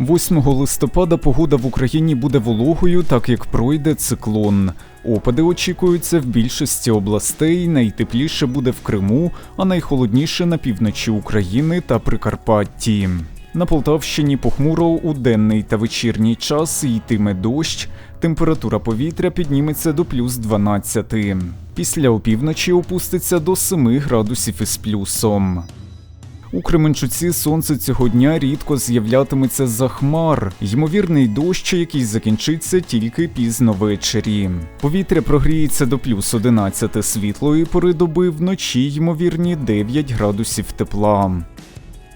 8 листопада погода в Україні буде вологою, так як пройде циклон. Опади очікуються в більшості областей. Найтепліше буде в Криму, а найхолодніше на півночі України та Прикарпатті. На Полтавщині похмуро у денний та вечірній час йтиме дощ. Температура повітря підніметься до плюс 12. Після опівночі опуститься до 7 градусів із плюсом. У Кременчуці сонце цього дня рідко з'являтиметься за хмар. Ймовірний дощ, який закінчиться тільки пізно ввечері. Повітря прогріється до плюс 11 світлої пори доби, вночі ймовірні 9 градусів тепла.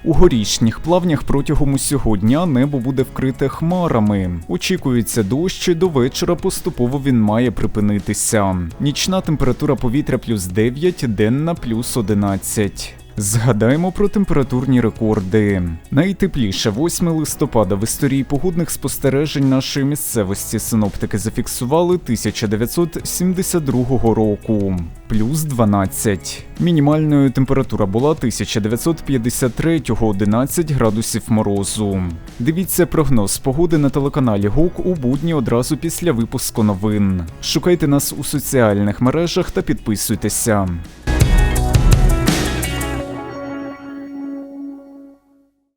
У горішніх плавнях протягом усього дня небо буде вкрите хмарами. Очікується дощ, до вечора поступово він має припинитися. Нічна температура повітря плюс 9, денна плюс 11. Згадаємо про температурні рекорди. Найтепліше 8 листопада в історії погодних спостережень нашої місцевості синоптики зафіксували 1972 року, плюс 12. Мінімальною температура була 1953 11 градусів морозу. Дивіться прогноз погоди на телеканалі ГУК у будні одразу після випуску новин. Шукайте нас у соціальних мережах та підписуйтеся.